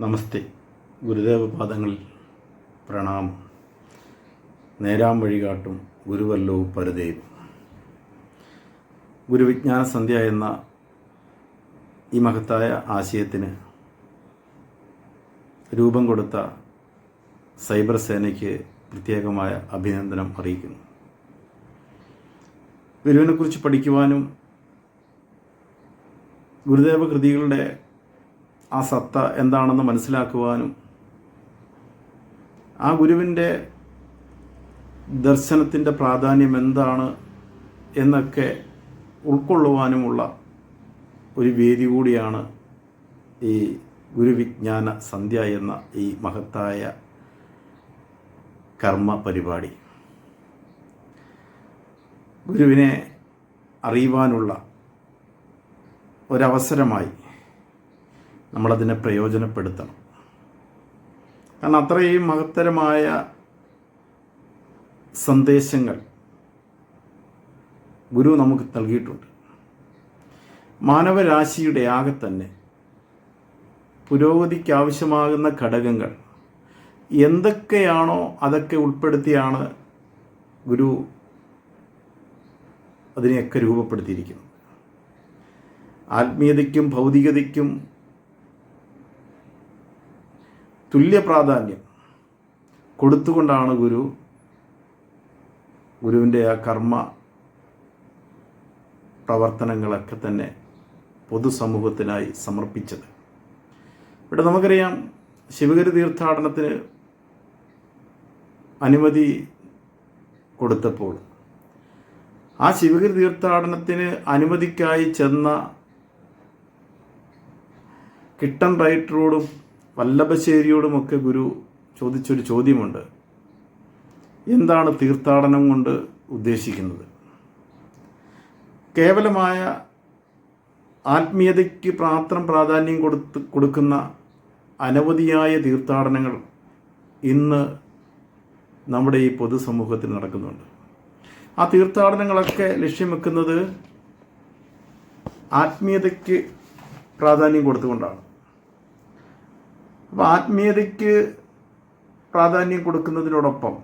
നമസ്തേ. ഗുരുദേവ പാദങ്ങളിൽ പ്രണാമം. നേരാം വഴികാട്ടും ഗുരുവല്ലോ പരദേവ്. ഗുരുവിജ്ഞാന സന്ധ്യ എന്ന ഈ മഹത്തായ ആശയത്തിന് രൂപം കൊടുത്ത സൈബർ സേനയ്ക്ക് പ്രത്യേകമായ അഭിനന്ദനം അറിയിക്കുന്നു. ഗുരുവിനെക്കുറിച്ച് പഠിക്കുവാനും ഗുരുദേവ കൃതികളുടെ ആ സത്ത എന്താണെന്ന് മനസ്സിലാക്കുവാനും ആ ഗുരുവിന്റെ ദർശനത്തിന്റെ പ്രാധാന്യം എന്താണ് എന്നൊക്കെ ഉൾക്കൊള്ളുവാനുമുള്ള ഒരു വേദി കൂടിയാണ് ഈ ഗുരുവിജ്ഞാന സന്ധ്യ എന്ന ഈ മഹത്തായ കർമ്മ പരിപാടി. ഗുരുവിനെ അറിയുവാനുള്ള ഒരവസരമായി നമ്മളതിനെ പ്രയോജനപ്പെടുത്തണം. കാരണം അത്രയും മഹത്തരമായ സന്ദേശങ്ങൾ ഗുരു നമുക്ക് നൽകിയിട്ടുണ്ട്. മാനവരാശിയുടെ ആകെ തന്നെ പുരോഗതിക്കാവശ്യമാകുന്ന ഘടകങ്ങൾ എന്തൊക്കെയാണോ അതൊക്കെ ഉൾപ്പെടുത്തിയാണ് ഗുരു അതിനെയൊക്കെ രൂപപ്പെടുത്തിയിരിക്കുന്നത്. ആത്മീയതയ്ക്കും ഭൗതികതയ്ക്കും തുല്യ പ്രാധാന്യം കൊടുത്തുകൊണ്ടാണ് ഗുരു ഗുരുവിന്റെ ആ കർമ്മ പ്രവർത്തനങ്ങളൊക്കെ തന്നെ പൊതുസമൂഹത്തിനായി സമർപ്പിച്ചത്. ഇവിടെ നമുക്കറിയാം ശിവഗിരി തീർത്ഥാടനത്തിന് അനുമതി കൊടുത്തപ്പോൾ ആ ശിവഗിരി തീർത്ഥാടനത്തിന് അനുമതിക്കായി ചെന്ന കിട്ടൻ റൈറ്ററോടും വല്ലഭശ്ശേരിയോടുമൊക്കെ ഗുരു ചോദിച്ചൊരു ചോദ്യമുണ്ട്. എന്താണ് തീർത്ഥാടനം കൊണ്ട് ഉദ്ദേശിക്കുന്നത്? കേവലമായ ആത്മീയതയ്ക്ക് പ്രാത്രം പ്രാധാന്യം കൊടുത്ത് കൊടുക്കുന്ന അനവധിയായ തീർത്ഥാടനങ്ങൾ ഇന്ന് നമ്മുടെ ഈ പൊതുസമൂഹത്തിൽ നടക്കുന്നുണ്ട്. ആ തീർത്ഥാടനങ്ങളൊക്കെ ലക്ഷ്യം വെക്കുന്നത് ആത്മീയതയ്ക്ക് പ്രാധാന്യം കൊടുത്തുകൊണ്ടാണ്. അപ്പോൾ ആത്മീയതയ്ക്ക് പ്രാധാന്യം കൊടുക്കുന്നതിനോടൊപ്പം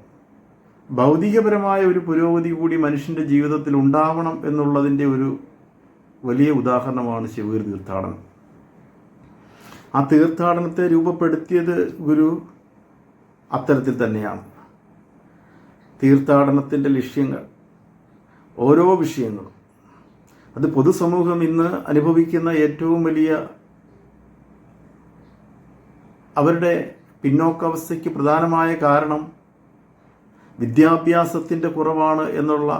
ഭൗതികപരമായ ഒരു പുരോഗതി കൂടി മനുഷ്യന്റെ ജീവിതത്തിൽ ഉണ്ടാവണം എന്നുള്ളതിന്റെ ഒരു വലിയ ഉദാഹരണമാണ് ശിവഗിരി തീർത്ഥാടനം. ആ തീർത്ഥാടനത്തെ രൂപപ്പെടുത്തിയത് ഗുരു അത്തരത്തിൽ തന്നെയാണ്. തീർത്ഥാടനത്തിന്റെ ലക്ഷ്യങ്ങൾ ഓരോ വിഷയങ്ങളും. അത് പൊതുസമൂഹം ഇന്ന് അനുഭവിക്കുന്ന ഏറ്റവും വലിയ അവരുടെ പിന്നോക്കാവസ്ഥയ്ക്ക് പ്രധാനമായ കാരണം വിദ്യാഭ്യാസത്തിന്റെ കുറവാണ് എന്നുള്ള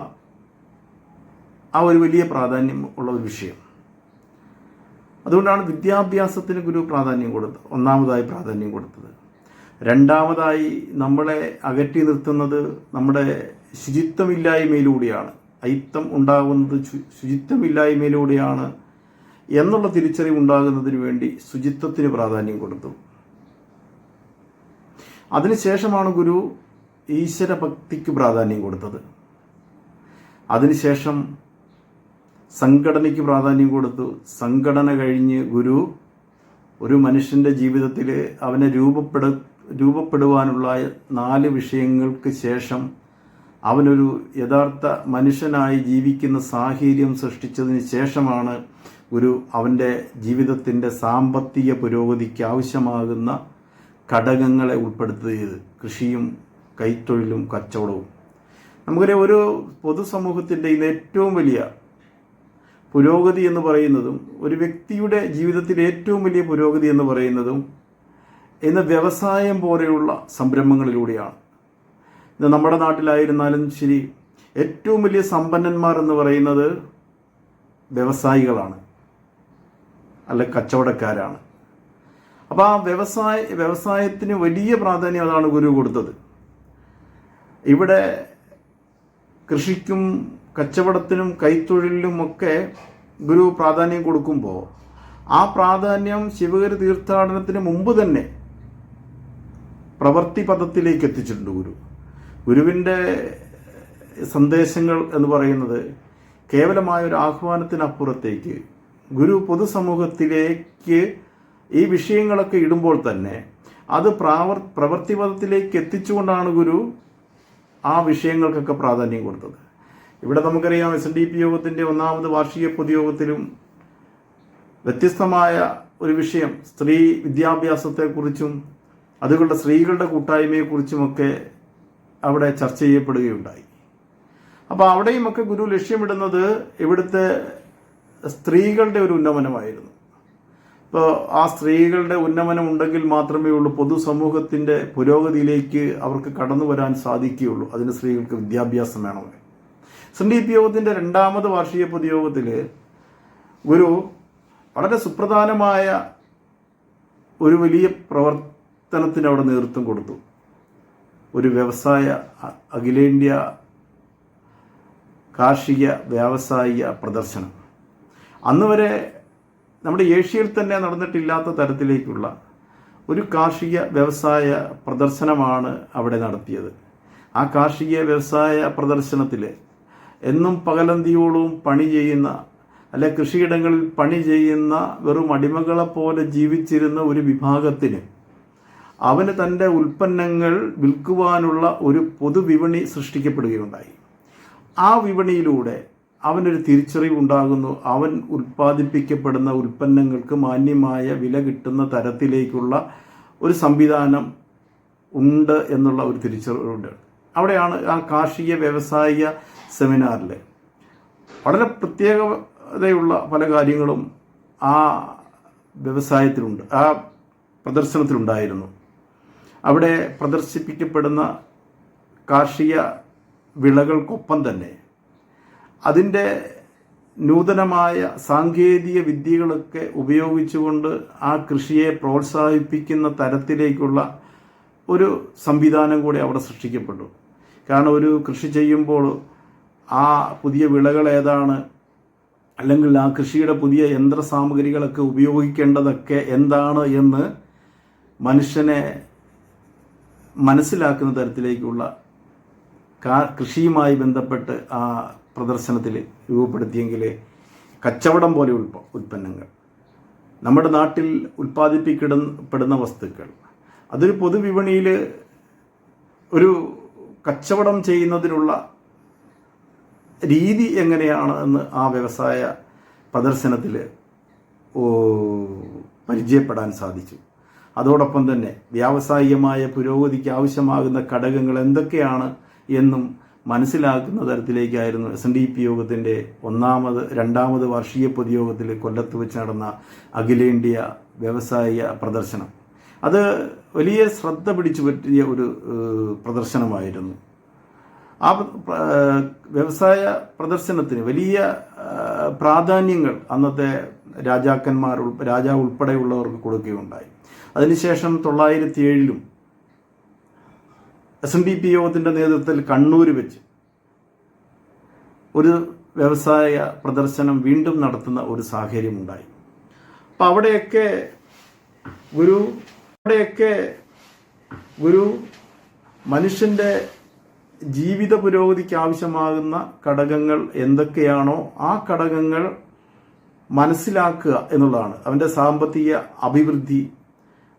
ആ ഒരു വലിയ പ്രാധാന്യം ഉള്ള ഒരു വിഷയം. അതുകൊണ്ടാണ് വിദ്യാഭ്യാസത്തിന് ഗുരു പ്രാധാന്യം കൊടുത്തത് ഒന്നാമതായി പ്രാധാന്യം കൊടുത്തത്. രണ്ടാമതായി നമ്മളെ അകറ്റി നിർത്തുന്നത് നമ്മുടെ ശുചിത്വമില്ലായ്മയിലൂടെയാണ്. അയിത്തം ഉണ്ടാകുന്നത് ശുചിത്വമില്ലായ്മയിലൂടെയാണ് എന്നുള്ള തിരിച്ചറിവ് ഉണ്ടാകുന്നതിന് വേണ്ടി ശുചിത്വത്തിന് പ്രാധാന്യം കൊടുത്തു. അതിനുശേഷമാണ് ഗുരു ഈശ്വരഭക്തിക്ക് പ്രാധാന്യം കൊടുത്തത്. അതിനുശേഷം സംഘടനയ്ക്ക് പ്രാധാന്യം കൊടുത്തു. സംഘടന കഴിഞ്ഞ് ഗുരു ഒരു മനുഷ്യന്റെ ജീവിതത്തിൽ അവനെ രൂപപ്പെടു രൂപപ്പെടുവാനുള്ള നാല് വിഷയങ്ങൾക്ക് ശേഷം അവനൊരു യഥാർത്ഥ മനുഷ്യനായി ജീവിക്കുന്ന സാഹചര്യം സൃഷ്ടിച്ചതിന് ശേഷമാണ് ഗുരു അവന്റെ ജീവിതത്തിന്റെ സാമ്പത്തിക പുരോഗതിക്ക് ആവശ്യമാകുന്ന ഘടകങ്ങളെ ഉൾപ്പെടുത്തിയത് കൃഷിയും കൈത്തൊഴിലും കച്ചവടവും. നമുക്കറിയാം ഒരു പൊതുസമൂഹത്തിന്റെ ഇന്ന് ഏറ്റവും വലിയ പുരോഗതി എന്ന് പറയുന്നതും ഒരു വ്യക്തിയുടെ ജീവിതത്തിൽ ഏറ്റവും വലിയ പുരോഗതി എന്ന് പറയുന്നതും ഇന്ന് വ്യവസായം പോലെയുള്ള സംരംഭങ്ങളിലൂടെയാണ്. ഇന്ന് നമ്മുടെ നാട്ടിലായിരുന്നാലും ശരി ഏറ്റവും വലിയ സമ്പന്നന്മാർ എന്ന് പറയുന്നത് വ്യവസായികളാണ് അല്ല കച്ചവടക്കാരാണ്. അപ്പോൾ ആ വ്യവസായ വ്യവസായത്തിന് വലിയ പ്രാധാന്യം അതാണ് ഗുരു കൊടുത്തത്. ഇവിടെ കൃഷിക്കും കച്ചവടത്തിനും കൈത്തൊഴിലിനും ഒക്കെ ഗുരു പ്രാധാന്യം കൊടുക്കുമ്പോൾ ആ പ്രാധാന്യം ശിവഗിരി തീർത്ഥാടനത്തിന് മുമ്പ് തന്നെ പ്രവൃത്തി പദത്തിലേക്ക് എത്തിച്ചിട്ടുണ്ട് ഗുരു. ഗുരുവിന്റെ സന്ദേശങ്ങൾ എന്ന് പറയുന്നത് കേവലമായ ഒരു ആഹ്വാനത്തിനപ്പുറത്തേക്ക് ഗുരു പൊതുസമൂഹത്തിലേക്ക് ഈ വിഷയങ്ങളൊക്കെ ഇടുമ്പോൾ തന്നെ അത് പ്രാവർ പ്രവൃത്തിപഥത്തിലേക്ക് എത്തിച്ചുകൊണ്ടാണ് ഗുരു ആ വിഷയങ്ങൾക്കൊക്കെ പ്രാധാന്യം കൊടുത്തത്. ഇവിടെ നമുക്കറിയാം എസ് എൻ ഡി പി യോഗത്തിന്റെ ഒന്നാമത് വാർഷിക പൊതുയോഗത്തിലും വ്യത്യസ്തമായ ഒരു വിഷയം സ്ത്രീ വിദ്യാഭ്യാസത്തെക്കുറിച്ചും അതുകൊണ്ട് സ്ത്രീകളുടെ കൂട്ടായ്മയെക്കുറിച്ചുമൊക്കെ അവിടെ ചർച്ച ചെയ്യപ്പെടുകയുണ്ടായി. അപ്പോൾ അവിടെയുമൊക്കെ ഗുരു ലക്ഷ്യമിടുന്നത് ഇവിടുത്തെ സ്ത്രീകളുടെ ഒരു ഉന്നമനമായിരുന്നു. ആ സ്ത്രീകളുടെ ഉന്നമനം ഉണ്ടെങ്കിൽ മാത്രമേ ഉള്ളൂ പൊതുസമൂഹത്തിന്റെ പുരോഗതിയിലേക്ക് അവർക്ക് കടന്നു വരാൻ സാധിക്കുകയുള്ളൂ. അതിന് സ്ത്രീകൾക്ക് വിദ്യാഭ്യാസം വേണമെങ്കിൽ സന്ദീപ് യോഗത്തിന്റെ രണ്ടാമത് വാർഷിക പൊതുയോഗത്തിൽ ഒരു വളരെ സുപ്രധാനമായ ഒരു വലിയ പ്രവർത്തനത്തിന് അവിടെ നേതൃത്വം കൊടുത്തു. ഒരു വ്യവസായ അഖിലേന്ത്യാ കാർഷിക വ്യാവസായിക പ്രദർശനം. അന്ന് വരെ നമ്മുടെ ഏഷ്യയിൽ തന്നെ നടന്നിട്ടില്ലാത്ത തരത്തിലേക്കുള്ള ഒരു കാർഷിക വ്യവസായ പ്രദർശനമാണ് അവിടെ നടത്തിയത്. ആ കാർഷിക വ്യവസായ പ്രദർശനത്തിൽ എന്നും പകലന്തിയോളവും പണി ചെയ്യുന്ന അല്ലെ കൃഷിയിടങ്ങളിൽ പണി ചെയ്യുന്ന വെറും അടിമകളെ പോലെ ജീവിച്ചിരുന്ന ഒരു വിഭാഗത്തിന് അവന് തന്റെ ഉൽപ്പന്നങ്ങൾ വിൽക്കുവാനുള്ള ഒരു പൊതുവിപണി സൃഷ്ടിക്കപ്പെടുകയുണ്ടായി. ആ വിപണിയിലൂടെ അവനൊരു തിരിച്ചറിവ് ഉണ്ടാകുന്നു അവൻ ഉൽപ്പാദിപ്പിക്കപ്പെടുന്ന ഉൽപ്പന്നങ്ങൾക്ക് മാന്യമായ വില കിട്ടുന്ന തരത്തിലേക്കുള്ള ഒരു സംവിധാനം ഉണ്ട് എന്നുള്ള ഒരു തിരിച്ചറിവുണ്ട്. അവിടെയാണ് ആ കാർഷിക വ്യവസായിക സെമിനാറിൽ വളരെ പ്രത്യേകതയുള്ള പല കാര്യങ്ങളും ആ വ്യവസായത്തിലുണ്ട് ആ പ്രദർശനത്തിലുണ്ടായിരുന്നു. അവിടെ പ്രദർശിപ്പിക്കപ്പെടുന്ന കാർഷിക വിളകൾക്കൊപ്പം തന്നെ അതിന്റെ നൂതനമായ സാങ്കേതിക വിദ്യകളൊക്കെ ഉപയോഗിച്ചുകൊണ്ട് ആ കൃഷിയെ പ്രോത്സാഹിപ്പിക്കുന്ന തരത്തിലേക്കുള്ള ഒരു സംവിധാനം കൂടി അവിടെ സൃഷ്ടിക്കപ്പെട്ടു. കാരണം ഒരു കൃഷി ചെയ്യുമ്പോൾ ആ പുതിയ വിളകൾ ഏതാണ് അല്ലെങ്കിൽ ആ കൃഷിയുടെ പുതിയ യന്ത്ര സാമഗ്രികളൊക്കെ ഉപയോഗിക്കേണ്ടതൊക്കെ എന്താണ് എന്ന് മനുഷ്യനെ മനസ്സിലാക്കുന്ന തരത്തിലേക്കുള്ള കൃഷിയുമായി ബന്ധപ്പെട്ട് ആ പ്രദർശനത്തിൽ രൂപപ്പെടുത്തിയെങ്കിൽ കച്ചവടം പോലെ ഉൽപ്പ ഉൽപ്പന്നങ്ങൾ. നമ്മുടെ നാട്ടിൽ ഉൽപ്പാദിപ്പിക്കപ്പെടുന്ന വസ്തുക്കൾ. അതൊരു പൊതുവിപണിയിൽ ഒരു കച്ചവടം ചെയ്യുന്നതിനുള്ള രീതി എങ്ങനെയാണ് എന്ന് ആ വ്യവസായ പ്രദർശനത്തിൽ പരിചയപ്പെടാൻ സാധിച്ചു. അതോടൊപ്പം തന്നെ വ്യാവസായികമായ പുരോഗതിക്ക് ആവശ്യമാകുന്ന ഘടകങ്ങൾ എന്തൊക്കെയാണ് എന്നും മനസ്സിലാക്കുന്ന തരത്തിലേക്കായിരുന്നു എസ് എൻ ഡി പി യോഗത്തിന്റെ ഒന്നാമത് രണ്ടാമത് വാർഷിക പൊതുയോഗത്തിൽ കൊല്ലത്ത് വെച്ച് നടന്ന അഖിലേന്ത്യ വ്യവസായ പ്രദർശനം. അത് വലിയ ശ്രദ്ധ പിടിച്ചു പറ്റിയ ഒരു പ്രദർശനമായിരുന്നു. ആ വ്യവസായ പ്രദർശനത്തിന് വലിയ പ്രാധാന്യങ്ങൾ അന്നത്തെ രാജാക്കന്മാർ രാജാവ് ഉൾപ്പെടെയുള്ളവർക്ക് കൊടുക്കുകയുണ്ടായി. അതിനുശേഷം തൊള്ളായിരത്തി ഏഴിലും എസ് എൻ ഡി പി യോഗത്തിന്റെ നേതൃത്വത്തിൽ കണ്ണൂർ വെച്ച് ഒരു വ്യവസായ പ്രദർശനം വീണ്ടും നടത്തുന്ന ഒരു സാഹചര്യം ഉണ്ടായി അപ്പം അവിടെയൊക്കെ ഗുരു അവിടെയൊക്കെ ഗുരു മനുഷ്യന്റെ ജീവിത പുരോഗതിക്ക് ആവശ്യമാകുന്ന ഘടകങ്ങൾ എന്തൊക്കെയാണോ ആ ഘടകങ്ങൾ മനസ്സിലാക്കുക എന്നുള്ളതാണ്. അവന്റെ സാമ്പത്തിക അഭിവൃദ്ധി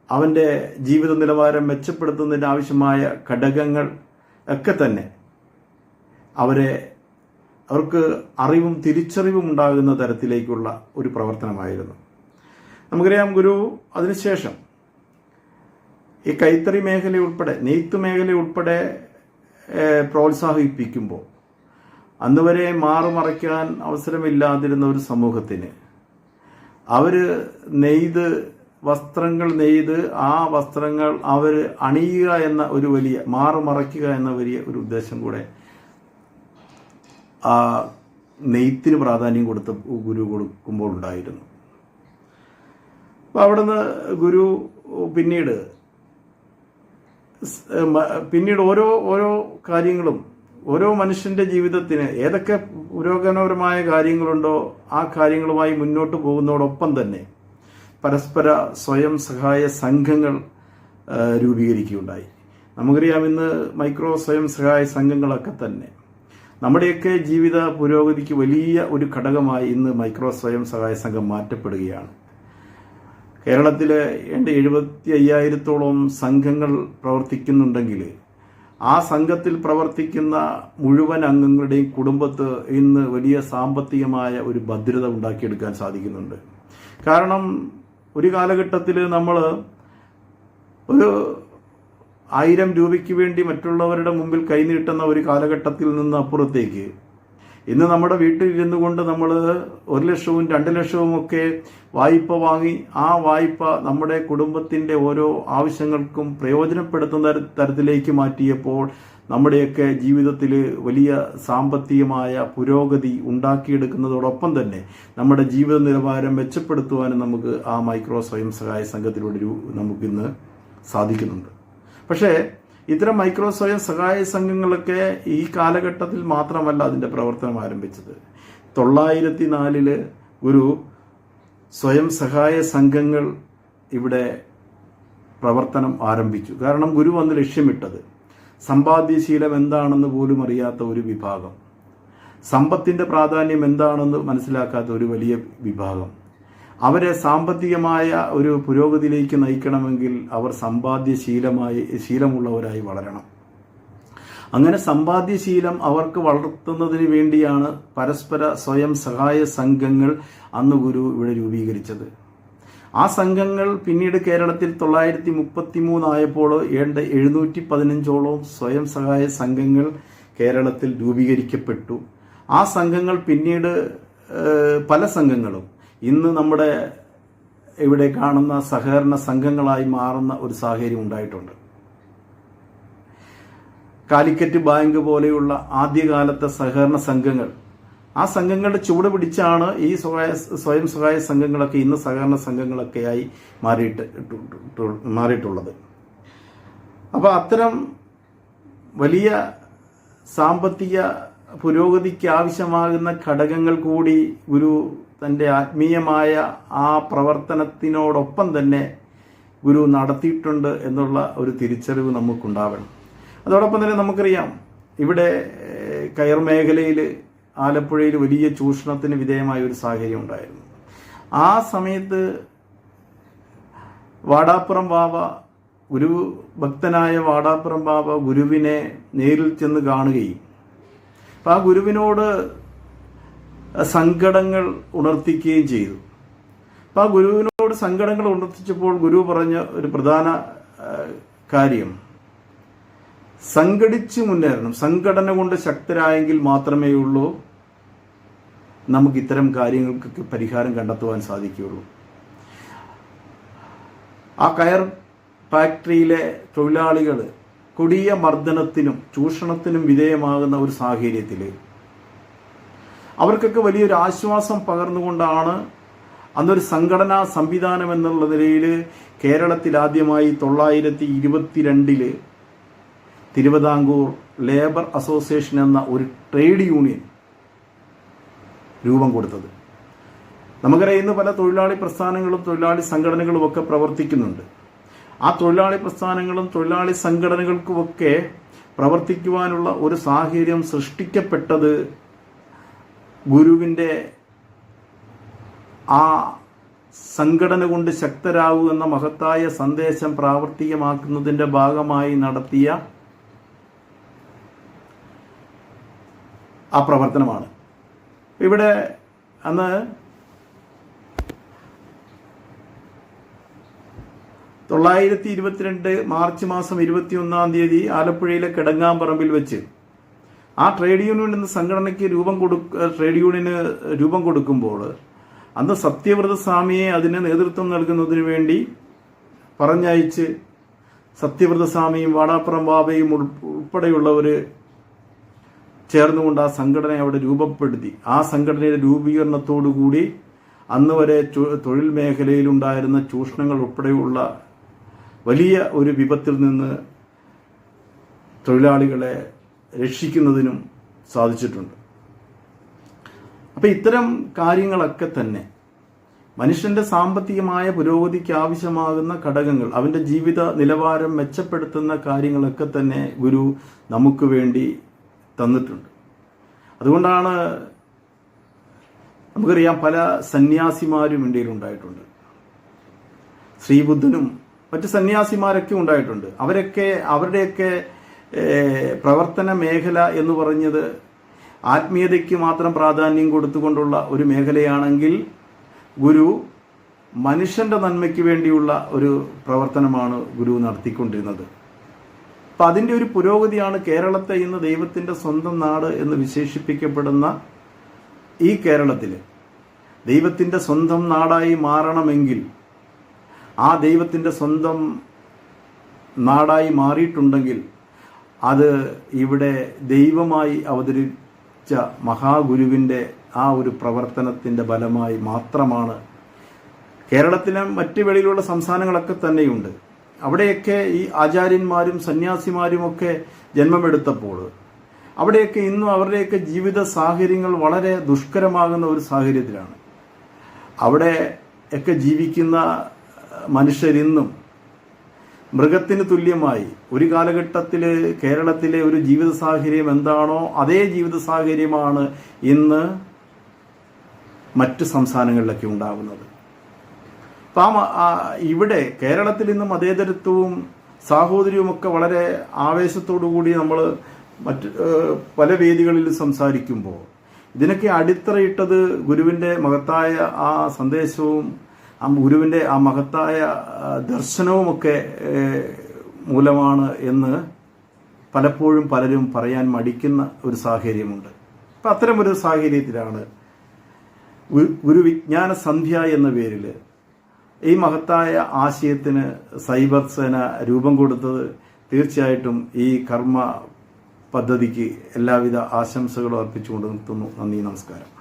അവന്റെ ജീവിത നിലവാരം മെച്ചപ്പെടുത്തുന്നതിന് ആവശ്യമായ ഘടകങ്ങൾ ഒക്കെ തന്നെ അവരെ അവർക്ക് അറിവും തിരിച്ചറിവും ഉണ്ടാകുന്ന തരത്തിലേക്കുള്ള ഒരു പ്രവർത്തനമായിരുന്നു. നമുക്കറിയാം ഗുരു അതിനുശേഷം ഈ കൈത്തറി മേഖല ഉൾപ്പെടെ നെയ്ത്ത് മേഖല ഉൾപ്പെടെ പ്രോത്സാഹിപ്പിക്കുമ്പോൾ അന്നുവരെ മാറുമറയ്ക്കാൻ അവസരമില്ലാതിരുന്ന ഒരു സമൂഹത്തിന് അവർ നെയ്ത് വസ്ത്രങ്ങൾ നെയ്ത് ആ വസ്ത്രങ്ങൾ അവർ അണിയുക എന്ന ഒരു വലിയ മാറുമറയ്ക്കുക എന്ന വലിയ ഒരു ഉദ്ദേശം കൂടെ ആ നെയ്ത്തിന് പ്രാധാന്യം കൊടുത്ത ഗുരു കൊടുക്കുമ്പോൾ ഉണ്ടായിരുന്നു. അപ്പോൾ അവിടുന്ന് ഗുരു പിന്നീട് പിന്നീട് ഓരോ ഓരോ കാര്യങ്ങളും ഓരോ മനുഷ്യന്റെ ജീവിതത്തിന് ഏതൊക്കെ പുരോഗമനപരമായ കാര്യങ്ങളുണ്ടോ ആ കാര്യങ്ങളുമായി മുന്നോട്ട് പോകുന്നതോടൊപ്പം തന്നെ പരസ്പര സ്വയം സഹായ സംഘങ്ങൾ രൂപീകരിക്കുകയുണ്ടായി. നമുക്കറിയാം ഇന്ന് മൈക്രോ സ്വയം സഹായ സംഘങ്ങളൊക്കെ തന്നെ. നമ്മുടെയൊക്കെ ജീവിത പുരോഗതിക്ക് വലിയ ഒരു ഘടകമായി ഇന്ന് മൈക്രോ സ്വയം സഹായ സംഘം മാറ്റപ്പെടുകയാണ്. കേരളത്തിലെ എന്റെ എഴുപത്തി അയ്യായിരത്തോളം സംഘങ്ങൾ പ്രവർത്തിക്കുന്നുണ്ടെങ്കിൽ ആ സംഘത്തിൽ പ്രവർത്തിക്കുന്ന മുഴുവൻ അംഗങ്ങളുടെയും കുടുംബത്ത് ഇന്ന് വലിയ സാമ്പത്തികമായ ഒരു ഭദ്രത ഉണ്ടാക്കിയെടുക്കാൻ സാധിക്കുന്നുണ്ട്. കാരണം ഒരു കാലഘട്ടത്തിൽ നമ്മൾ ഒരു ആയിരം രൂപയ്ക്ക് വേണ്ടി മറ്റുള്ളവരുടെ മുമ്പിൽ കൈനീട്ടുന്ന ഒരു കാലഘട്ടത്തിൽ നിന്ന് അപ്പുറത്തേക്ക്. ഇന്ന് നമ്മുടെ വീട്ടിൽ ഇരുന്നു കൊണ്ട് നമ്മൾ ഒരു ലക്ഷവും രണ്ട് ലക്ഷവും ഒക്കെ വായ്പ വാങ്ങി ആ വായ്പ നമ്മുടെ കുടുംബത്തിന്റെ ഓരോ ആവശ്യങ്ങൾക്കും പ്രയോജനപ്പെടുത്തുന്ന തരത്തിലേക്ക് മാറ്റിയപ്പോൾ നമ്മുടെയൊക്കെ ജീവിതത്തിൽ വലിയ സാമ്പത്തികമായ പുരോഗതി ഉണ്ടാക്കിയെടുക്കുന്നതോടൊപ്പം തന്നെ നമ്മുടെ ജീവിത നിലവാരം മെച്ചപ്പെടുത്തുവാനും നമുക്ക് ആ മൈക്രോ സ്വയം സഹായ സംഘത്തിലൂടെ ഒരു നമുക്കിന്ന് സാധിക്കുന്നുണ്ട്. പക്ഷേ ഇത്തരം മൈക്രോ സ്വയം സഹായ സംഘങ്ങളൊക്കെ ഈ കാലഘട്ടത്തിൽ മാത്രമല്ല അതിന്റെ പ്രവർത്തനം ആരംഭിച്ചത്. തൊള്ളായിരത്തി നാലിൽ ഒരു സ്വയം സഹായ സംഘങ്ങൾ ഇവിടെ പ്രവർത്തനം ആരംഭിച്ചു. കാരണം ഗുരു വന്ന് ലക്ഷ്യമിട്ടത്. സമ്പാദ്യശീലം എന്താണെന്ന് പോലും അറിയാത്ത ഒരു വിഭാഗം. സമ്പത്തിന്റെ പ്രാധാന്യം എന്താണെന്ന് മനസ്സിലാക്കാത്ത ഒരു വലിയ വിഭാഗം. അവരെ സാമ്പത്തികമായ ഒരു പുരോഗതിയിലേക്ക് നയിക്കണമെങ്കിൽ അവർ സമ്പാദ്യശീലമായി ശീലമുള്ളവരായി വളരണം. അങ്ങനെ സമ്പാദ്യശീലം അവർക്ക് വളർത്തുന്നതിന് വേണ്ടിയാണ് പരസ്പര സ്വയം സഹായ സംഘങ്ങൾ അന്ന് ഗുരു ഇവിടെ രൂപീകരിച്ചത്. ആ സംഘങ്ങൾ പിന്നീട് കേരളത്തിൽ തൊള്ളായിരത്തി മുപ്പത്തി മൂന്നായപ്പോൾ ഏണ്ട എഴുന്നൂറ്റി പതിനഞ്ചോളം സ്വയം സഹായ സംഘങ്ങൾ കേരളത്തിൽ രൂപീകരിക്കപ്പെട്ടു. ആ സംഘങ്ങൾ പിന്നീട് പല സംഘങ്ങളും ഇന്ന് നമ്മുടെ ഇവിടെ കാണുന്ന സഹകരണ സംഘങ്ങളായി മാറുന്ന ഒരു സാഹചര്യം ഉണ്ടായിട്ടുണ്ട്. കാലിക്കറ്റ് ബാങ്ക് പോലെയുള്ള ആദ്യകാലത്തെ സഹകരണ സംഘങ്ങൾ ആ സംഘങ്ങളുടെ ചുവട് പിടിച്ചാണ് ഈ സ്വകാര്യ സ്വയം സഹായ സംഘങ്ങളൊക്കെ ഇന്ന് സഹകരണ സംഘങ്ങളൊക്കെയായി മാറിയിട്ട് മാറിയിട്ടുള്ളത്. അപ്പോൾ അത്തരം വലിയ സാമ്പത്തിക പുരോഗതിക്ക് ആവശ്യമാകുന്ന ഘടകങ്ങൾ കൂടി ഗുരു തന്റെ ആത്മീയമായ ആ പ്രവർത്തനത്തിനോടൊപ്പം തന്നെ ഗുരു നടത്തിയിട്ടുണ്ട് എന്നുള്ള ഒരു തിരിച്ചറിവ് നമുക്കുണ്ടാവണം. അതോടൊപ്പം തന്നെ നമുക്കറിയാം ഇവിടെ കയർ മേഖലയിൽ ആലപ്പുഴയിൽ വലിയ ചൂഷണത്തിന് വിധേയമായ ഒരു സാഹചര്യം ഉണ്ടായിരുന്നു. ആ സമയത്ത് വാടാപ്പുറം ബാബ ഗുരു ഭക്തനായ വാടാപ്പുറം ബാബ ഗുരുവിനെ നേരിൽ ചെന്ന് കാണുകയും അപ്പം ആ ഗുരുവിനോട് സങ്കടങ്ങൾ ഉണർത്തിക്കുകയും ചെയ്തു. അപ്പം ആ ഗുരുവിനോട് സങ്കടങ്ങൾ ഉണർത്തിച്ചപ്പോൾ ഗുരു പറഞ്ഞ ഒരു പ്രധാന കാര്യം സംഘടിച്ച് മുന്നേറണം. സംഘടന കൊണ്ട് ശക്തരായെങ്കിൽ മാത്രമേ ഉള്ളൂ നമുക്ക് ഇത്തരം കാര്യങ്ങൾക്കൊക്കെ പരിഹാരം കണ്ടെത്തുവാൻ സാധിക്കുകയുള്ളൂ. ആ കയർ ഫാക്ടറിയിലെ തൊഴിലാളികൾ കൊടിയ മർദ്ദനത്തിനും ചൂഷണത്തിനും വിധേയമാകുന്ന ഒരു സാഹചര്യത്തിൽ അവർക്കൊക്കെ വലിയൊരു ആശ്വാസം പകർന്നുകൊണ്ടാണ് അന്നൊരു സംഘടനാ സംവിധാനം എന്നുള്ള നിലയിൽ കേരളത്തിൽ ആദ്യമായി തൊള്ളായിരത്തി ഇരുപത്തിരണ്ടിൽ തിരുവിതാംകൂർ ലേബർ അസോസിയേഷൻ എന്ന ഒരു ട്രേഡ് യൂണിയൻ രൂപം കൊടുത്തത്. നമുക്കറിയാം ഇന്ന് പല തൊഴിലാളി പ്രസ്ഥാനങ്ങളും തൊഴിലാളി സംഘടനകളും ഒക്കെ പ്രവർത്തിക്കുന്നുണ്ട്. ആ തൊഴിലാളി പ്രസ്ഥാനങ്ങളും തൊഴിലാളി സംഘടനകൾക്കുമൊക്കെ പ്രവർത്തിക്കുവാനുള്ള ഒരു സാഹചര്യം സൃഷ്ടിക്കപ്പെട്ടത് ഗുരുവിന്റെ ആ സംഘടന കൊണ്ട് ശക്തരാകൂ എന്ന മഹത്തായ സന്ദേശം പ്രാവർത്തികമാക്കുന്നതിന്റെ ഭാഗമായി നടത്തിയ ആ പ്രവർത്തനമാണ്. ഇവിടെ അന്ന് തൊള്ളായിരത്തി ഇരുപത്തിരണ്ട് മാർച്ച് മാസം ഇരുപത്തിയൊന്നാം തീയതി ആലപ്പുഴയിലെ കിടങ്ങാമ്പറമ്പിൽ വെച്ച് ആ ട്രേഡ് യൂണിയൻ എന്ന സംഘടനയ്ക്ക് രൂപം കൊടു ട്രേഡ് യൂണിയന് രൂപം കൊടുക്കുമ്പോൾ അന്ന് സത്യവ്രത സ്വാമിയെ അതിന് നേതൃത്വം നൽകുന്നതിന് വേണ്ടി പറഞ്ഞയച്ച് സത്യവ്രത സ്വാമിയും വാടാപ്പുറം ബാബയും ഉൾ- ഉൾപ്പെടെയുള്ളവർ ചേർന്നുകൊണ്ട് ആ സംഘടനയെ അവിടെ രൂപപ്പെടുത്തി. ആ സംഘടനയുടെ രൂപീകരണത്തോടുകൂടി അന്ന് വരെ തൊഴിൽ മേഖലയിലുണ്ടായിരുന്ന ചൂഷണങ്ങൾ ഉൾപ്പെടെയുള്ള വലിയ ഒരു വിപത്തിൽ നിന്ന് തൊഴിലാളികളെ രക്ഷിക്കുന്നതിനും സാധിച്ചിട്ടുണ്ട്. അപ്പം ഇത്തരം കാര്യങ്ങളൊക്കെ തന്നെ മനുഷ്യന്റെ സാമ്പത്തികമായ പുരോഗതിക്ക് ആവശ്യമാകുന്ന ഘടകങ്ങൾ അവന്റെ ജീവിത നിലവാരം മെച്ചപ്പെടുത്തുന്ന കാര്യങ്ങളൊക്കെ തന്നെ ഗുരു നമുക്ക് വേണ്ടി തന്നിട്ടുണ്ട്. അതുകൊണ്ടാണ് നമുക്കറിയാം പല സന്യാസിമാരും ഇന്ത്യയിൽ ഉണ്ടായിട്ടുണ്ട്. ശ്രീബുദ്ധനും മറ്റ് സന്യാസിമാരൊക്കെ ഉണ്ടായിട്ടുണ്ട്. അവരൊക്കെ അവരുടെയൊക്കെ പ്രവർത്തന മേഖല എന്ന് പറഞ്ഞത് ആത്മീയതയ്ക്ക് മാത്രം പ്രാധാന്യം കൊടുത്തുകൊണ്ടുള്ള ഒരു മേഖലയാണെങ്കിൽ ഗുരു മനുഷ്യന്റെ നന്മയ്ക്ക് വേണ്ടിയുള്ള ഒരു പ്രവർത്തനമാണ് ഗുരു നടത്തിക്കൊണ്ടിരുന്നത്. അപ്പം അതിന്റെ ഒരു പുരോഗതിയാണ് കേരളത്തെ ഇന്ന് ദൈവത്തിന്റെ സ്വന്തം നാട് എന്ന് വിശേഷിപ്പിക്കപ്പെടുന്ന ഈ കേരളത്തിൽ ദൈവത്തിന്റെ സ്വന്തം നാടായി മാറണമെങ്കിൽ ആ ദൈവത്തിന്റെ സ്വന്തം നാടായി മാറിയിട്ടുണ്ടെങ്കിൽ അത് ഇവിടെ ദൈവമായി അവതരിച്ച മഹാഗുരുവിന്റെ ആ ഒരു പ്രവർത്തനത്തിന്റെ ഫലമായി മാത്രമാണ്. കേരളത്തിലെ മറ്റ് വെളിയിലുള്ള സംസ്ഥാനങ്ങളൊക്കെ തന്നെയുണ്ട്. അവിടെയൊക്കെ ഈ ആചാര്യന്മാരും സന്യാസിമാരും ഒക്കെ ജന്മമെടുത്തപ്പോൾ അവിടെയൊക്കെ ഇന്നും അവരുടെയൊക്കെ ജീവിത സാഹചര്യങ്ങൾ വളരെ ദുഷ്കരമാകുന്ന ഒരു സാഹചര്യത്തിലാണ്. അവിടെ ഒക്കെ ജീവിക്കുന്ന മനുഷ്യരിന്നും മൃഗത്തിന് തുല്യമായി ഒരു കാലഘട്ടത്തിൽ കേരളത്തിലെ ഒരു ജീവിത സാഹചര്യം എന്താണോ അതേ ജീവിത സാഹചര്യമാണ് ഇന്ന് മറ്റ് സംസ്ഥാനങ്ങളിലൊക്കെ ഉണ്ടാകുന്നത്. അപ്പം ആ മ- ആ ഇവിടെ കേരളത്തിൽ ഇന്ന് മതേതരത്വവും സാഹോദര്യവുമൊക്കെ വളരെ ആവേശത്തോടു കൂടി നമ്മൾ മറ്റ് പല വേദികളിൽ സംസാരിക്കുമ്പോൾ ഇതിനൊക്കെ അടിത്തറയിട്ടത് ഗുരുവിന്റെ മഹത്തായ ആ സന്ദേശവും ആ ഗുരുവിന്റെ ആ മഹത്തായ ദർശനവും ദർശനവുമൊക്കെ മൂലമാണ് എന്ന് പലപ്പോഴും പലരും പറയാൻ മടിക്കുന്ന ഒരു സാഹചര്യമുണ്ട്. അപ്പം അത്തരമൊരു സാഹചര്യത്തിലാണ് ഗുരുവിജ്ഞാന സന്ധ്യ എന്ന പേരിൽ ഈ മഹത്തായ ആശയത്തിന് സൈബർ സേന രൂപം കൊടുത്തത് തീർച്ചയായിട്ടും ഈ കർമ്മ പദ്ധതിക്ക് എല്ലാവിധ ആശംസകളും അർപ്പിച്ചുകൊണ്ട് നിർത്തുന്നു. നന്ദി നമസ്കാരം.